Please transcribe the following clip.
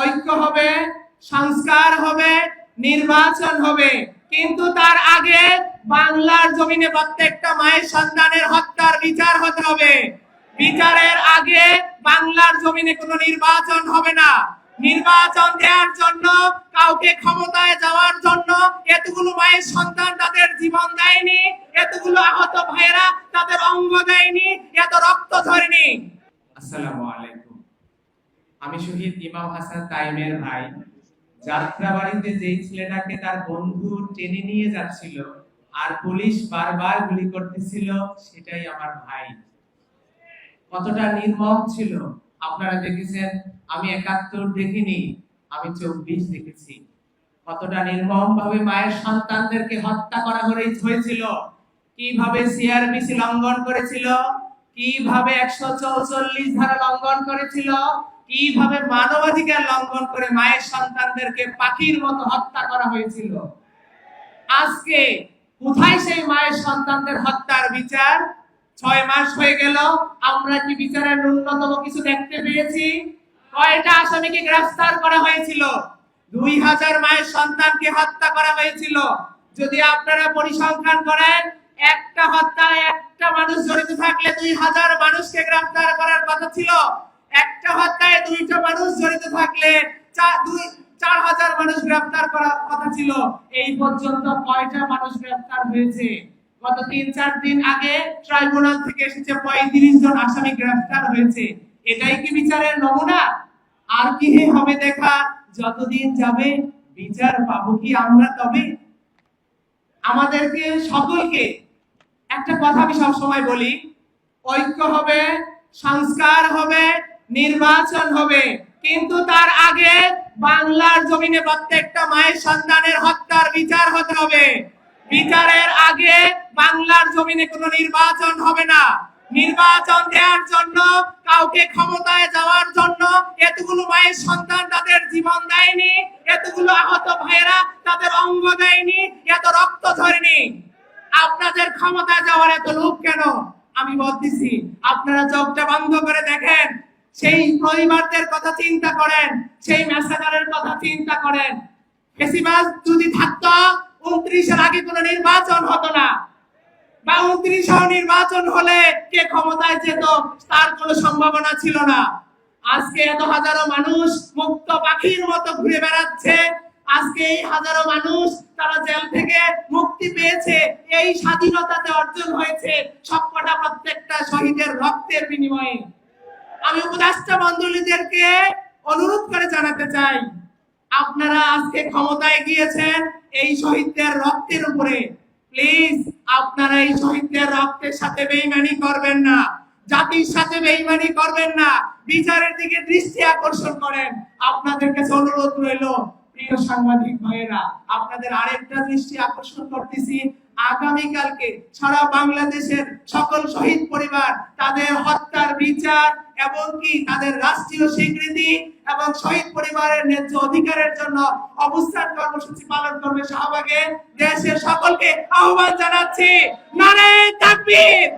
ঐক্য হবে, সংস্কার হবে, নির্বাচন হবে। কিন্তু তার আগে বাংলার জমিনে প্রত্যেকটা মায়ের সন্তানের হত্যার বিচার হতে হবে। বিচারের আগে বাংলার জমিনে কোনো নির্বাচন হবে না। নির্বাচন দেওয়ার জন্য, কাউকে ক্ষমতায় যাওয়ার জন্য এতগুলো মায়ের সন্তান তাদের জীবন দেয়নি, এতগুলো আহত ভাইয়েরা তাদের অঙ্গ দেয়নি, এত রক্ত ধরেনি আসসালামু আলাইকুম। আমি শহীদ ইমাম হাসান তাইমের ভাই। যাত্রাবাড়িতে যেই ছেলেটাকে তার বন্ধু টেনে নিয়ে যাচ্ছিল আর পুলিশ বারবার গুলি করতেছিল, সেটাই আমার ভাই। কতটা নির্মম ছিল, আপনারা দেখেছেন, আমি একাত্তর দেখিনি, আমি চব্বিশ দেখেছি। কতটা নির্মম ভাবে মায়ের সন্তানদেরকে হত্যা করা হয়ে- হয়েছিল, কীভাবে সিআরপিসি লঙ্ঘন করেছিল কীভাবে একশো চৌচল্লিশ ধারা লঙ্ঘন করেছিল? কীভাবে মানবাধিকার লঙ্ঘন করে মায়ের সন্তানদেরকে পাখির মতো হত্যা করা হয়েছিল? আজকে কোথায় সেই মায়ের সন্তানদের হত্যার বিচার? ছয় মাস হয়ে গেল, আমরা কি বিচারের ন্যূনতম কিছু দেখতে পেয়েছি? কয়টা আসামিকে গ্রেফতার করা হয়েছিল? দুই হাজার মায়ের সন্তানকে হত্যা করা হয়েছিল। যদি আপনারা পরিসংখ্যান করেন, একটা হত্যায় একটা মানুষ জড়িত থাকলে দুই হাজার মানুষকে গ্রেফতার করার কথা ছিল। একটা হত্যায় দুইটা মানুষ জড়িত থাকলে দুই চার হাজার মানুষ গ্রেফতার করার কথা ছিল। এই পর্যন্ত কয়টা মানুষ গ্রেফতার হয়েছে? গত তিন, চার দিন আগে ট্রাইব্যুনাল থেকে এসেছে পঁয়ত্রিশ জন আসামি গ্রেফতার হয়েছে। এটাই কি বিচারের নমুনা? আর কি হবে দেখা? যতদিন যাবে বিচার পাবো কি আমরা তবে? আমাদেরকে সকলকে একটা কথা আমি সবসময় বলি, ঐক্য হবে, সংস্কার হবে, নির্বাচন হবে। কিন্তু তার আগে বাংলার জমিনে প্রত্যেকটা মায়ের সন্তানের হত্যার বিচার হতে হবে। বিচারের আগে বাংলার জমিনে কোনো নির্বাচন হবে না। নির্বাচন দেওয়ার জন্য, কাউকে ক্ষমতায় যাওয়ার জন্য এতগুলো মায়ের সন্তান তাদের জীবন দেয়নি, এতগুলো আহত ভাইয়েরা তাদের অঙ্গ দেয়নি এত রক্ত ঝরেনি আপনাদের ক্ষমতায় যাওয়ার এত লোক কেন? আমি বলতেছি, আপনারা চোখটা বন্ধ করে দেখেন, সেই পরিবারদের কথা চিন্তা করেন, সেই মেসাজারের কথা চিন্তা করেন। ফেসিবাস যদি থাকতো, উনত্রিশের আগে কোনো নির্বাচন হতো না। বা উনত্রিশ নির্বাচন হলে কে ক্ষমতায় যেত, তার কোনো সম্ভাবনা ছিল না। আজকে এত হাজারো মানুষ মুক্ত পাখির মতো ঘুরে বেড়াচ্ছে আজকে এই হাজারো মানুষ তারা জেল থেকে মুক্তি পেয়েছে, এই স্বাধীনতাতে অর্জন হয়েছে সবকটা প্রত্যেকটা শহীদের রক্তের বিনিময়ে। আমি উপদেষ্টা মন্ডলীদেরকে অনুরোধ করে জানাতে চাই, আপনারা আজকে ক্ষমতায় গিয়েছেন এই শহীদদের রক্তের উপরে। প্লিজ, আপনারা এই শহীদদের রক্তের সাথে বেইমানি করবেন না, জাতির সাথে বেইমানি করবেন না, বিচারের দিকে দৃষ্টি আকর্ষণ করেন। আপনাদের কাছে অনুরোধ রইল প্রিয় সাংবাদিক ভাইয়েরা, আপনাদের আরেকটা দৃষ্টি আকর্ষণ করতেছি। আগামীকালকে সারা বাংলাদেশের সকল শহীদ পরিবার তাদের হত্যার বিচার এবং কি তাদের রাষ্ট্রীয় স্বীকৃতি এবং শহীদ পরিবারের ন্যায্য অধিকারের জন্য অবস্থান কর্মসূচি পালন করবে শাহবাগে। দেশের সকলকে আহ্বান জানাচ্ছি নারে তাকবীর!